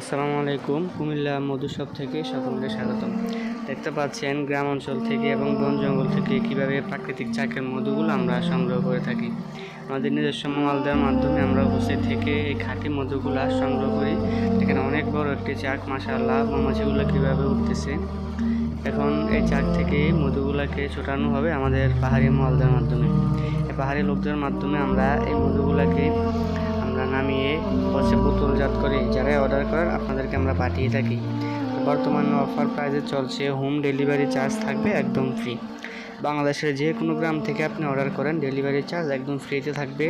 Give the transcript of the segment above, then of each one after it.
আসসালামু আলাইকুম, কুমিল্লা মধুসব থেকে সকলকে স্বাগতম। দেখতে পাচ্ছেন গ্রাম অঞ্চল থেকে এবং বন জঙ্গল থেকে কীভাবে প্রাকৃতিক চাকের মধুগুলো আমরা সংগ্রহ করে থাকি। আমাদের নিজস্ব মালদার মাধ্যমে আমরা উপস্থিত থেকে এই খাঁটি মধুগুলো সংগ্রহ করি। এখানে অনেক বড় একটি চাক মাসাল্লাহ মৌমাছিগুলো কীভাবে উঠতেছে? এখন এই চাক থেকে মধুগুলাকে ছোটানো হবে আমাদের পাহাড়ি মালদার মাধ্যমে। এই পাহাড়ি লোকদের মাধ্যমে আমরা এই মধুগুলাকে নামিয়ে হচ্ছে বোতলজাত করে যারাই অর্ডার করেন আপনাদেরকে আমরা পাঠিয়ে থাকি। বর্তমানে অফার প্রাইসে চলছে হোম ডেলিভারি চার্জ থাকবে একদম ফ্রি বাংলাদেশের যে কোনো গ্রাম থেকে আপনি অর্ডার করেন ডেলিভারি চার্জ একদম ফ্রিতে থাকবে।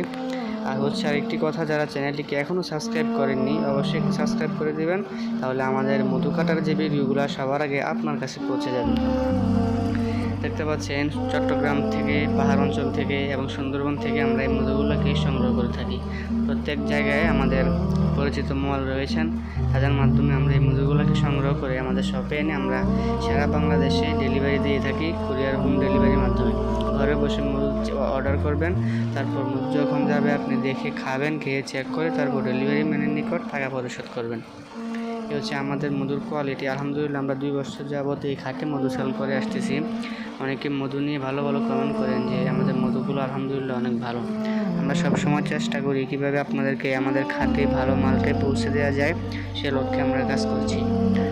আর হচ্ছে আরেকটি কথা, যারা চ্যানেলটিকে এখনও সাবস্ক্রাইব করেননি, অবশ্যই সাবস্ক্রাইব করে দেবেন, তাহলে আমাদের মধু কাটার যে ভিডিওগুলো সবার আগে আপনার কাছে পৌঁছে যাবে। দেখতে পাচ্ছেন, চট্টগ্রাম থেকে, পাহাড় অঞ্চল থেকে এবং সুন্দরবন থেকে আমরা এই মধুগুলোকে সংগ্রহ করে থাকি। প্রত্যেক জায়গায় আমাদের পরিচিত মল রয়েছেন। তাদের মাধ্যমে আমরা এই মধুগুলোকে সংগ্রহ করে আমাদের শপে এনে আমরা সারা বাংলাদেশে ডেলিভারি দিয়ে থাকি, কুরিয়ার হোম ডেলিভারির মাধ্যমে। ঘরে বসে মধু অর্ডার করবেন, তারপর মধু যখন যাবে আপনি দেখে খাবেন, খেয়ে চেক করে তারপর ডেলিভারি ম্যানের নিকট টাকা পরিশোধ করবেন। হচ্ছে আমাদের মধুর কোয়ালিটি আলহামদুলিল্লাহ, আমরা দুই বছর যাবত এই খাটে মধু সেল করে আসতেছি। অনেকে মধু নিয়ে ভালো ভালো কমেন্ট করেন যে আমাদের মধুগুলো আলহামদুলিল্লাহ অনেক ভালো। আমরা সব সময় চেষ্টা করি কীভাবে আপনাদেরকে আমাদের খাতে ভালো মালটাই পৌঁছে দেওয়া যায়, সে লক্ষ্যে আমরা কাজ করছি।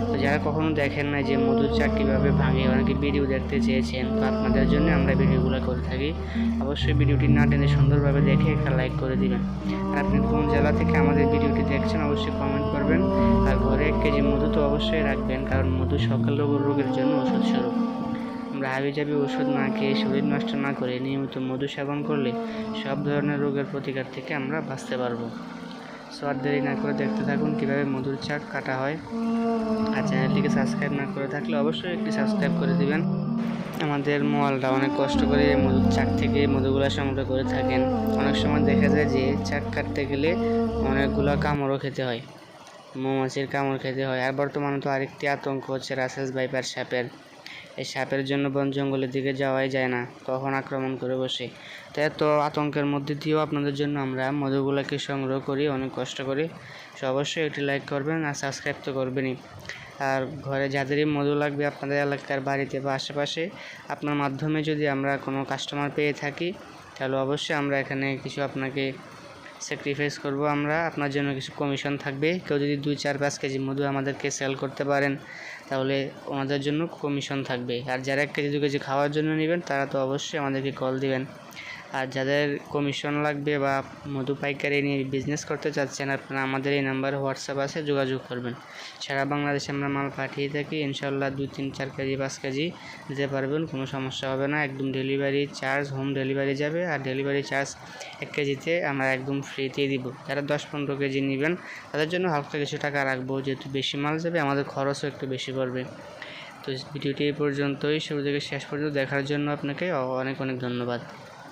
তো যারা কখনো দেখেন না যে মধুর চাক কীভাবে ভাঙে, অনেকে ভিডিও দেখতে চেয়েছেন, তো আপনাদের জন্য আমরা ভিডিওগুলো করে থাকি। অবশ্যই ভিডিওটি না টেনে সুন্দরভাবে দেখে একটা লাইক করে দিবেন। আর আপনি কোন জেলা থেকে আমাদের ভিডিওটি দেখছেন, অবশ্যই কমেন্ট করবেন। আর ঘরে এক কেজি মধু তো অবশ্যই রাখবেন, কারণ মধু সকাল রোগ রোগের জন্য ওষুধ স্বরূপ আমরা হাবিজাবি ওষুধ না খেয়ে শরীর নষ্ট না করে নিয়মিত মধু সেবন করলে সব ধরনের রোগের প্রতিকার থেকে আমরা বাঁচতে পারব। সো আর দেরি না করে দেখতে থাকুন কীভাবে মধুর চাক কাটা হয়। আর চ্যানেলটিকে সাবস্ক্রাইব না করে থাকলে অবশ্যই একটি সাবস্ক্রাইব করে দিবেন। আমাদের মোয়ালটা অনেক কষ্ট করে মধুর চাক থেকে মধুগুলো সংগ্রহ করে থাকেন। অনেক সময় দেখা যায় যে চাক কাটতে গেলে অনেকগুলো কামড়ও খেতে হয়। মৌমাছির কামড় খেতে হয়। আর বর্তমানে তো আরেকটি আতঙ্ক হচ্ছে রাসেস ভাইপার সাপের। এই সাপের জন্য বন জঙ্গলের দিকে যাওয়াই যায় না। কখন আক্রমণ করে বসে? তাই তো আতঙ্কের মধ্যে দিয়েও আপনাদের জন্য আমরা মধুগুলোকে সংগ্রহ করি, অনেক কষ্ট করি। সো অবশ্যই একটি লাইক করবেন আর সাবস্ক্রাইব তো করবেনই। আর ঘরে যাদেরই মধু লাগবে আপনাদের এলাকার বাড়িতে বা আশেপাশে, আপনার মাধ্যমে যদি আমরা কোনো কাস্টমার পেয়ে থাকি, তাহলে অবশ্যই আমরা এখানে কিছু আপনাকে স্যাক্রিফাইস করব আমরা। আপনার জন্য কিছু কমিশন থাকবে। কেউ যদি দুই, চার, পাঁচ কেজি মধু আমাদেরকে সেল করতে পারেন, তাহলে ওনাদের জন্য কমিশন থাকবে। আর যারা এক কেজি, দু কেজি খাওয়ার জন্য নেবেন, তারা তো অবশ্যই আমাদেরকে কল দিবেন। আর যাদের কমিশন লাগবে বা মধু পাইকারি নিয়ে বিজনেস করতে চাচ্ছেন, আপনারা আমাদের এই নাম্বারে হোয়াটসঅ্যাপ আছে যোগাযোগ করবেন। সারা বাংলাদেশে আমরা মাল পাঠিয়ে থাকি ইনশাল্লাহ দু তিন, চার কেজি, পাঁচ কেজি দিতে পারবেন, কোনো সমস্যা হবে না। একদম ডেলিভারি চার্জ হোম ডেলিভারি যাবে আর ডেলিভারি চার্জ এক কেজিতে আমরা একদম ফ্রিতেই দিব। যারা দশ পনেরো কেজি নেবেন, তাদের জন্য হালকা কিছু টাকা রাখব, যেহেতু বেশি মাল যাবে, আমাদের খরচও একটু বেশি পড়বে। তো ভিডিওটি এই পর্যন্তই। শুরু থেকে শেষ পর্যন্ত দেখার জন্য আপনাকে অনেক অনেক ধন্যবাদ।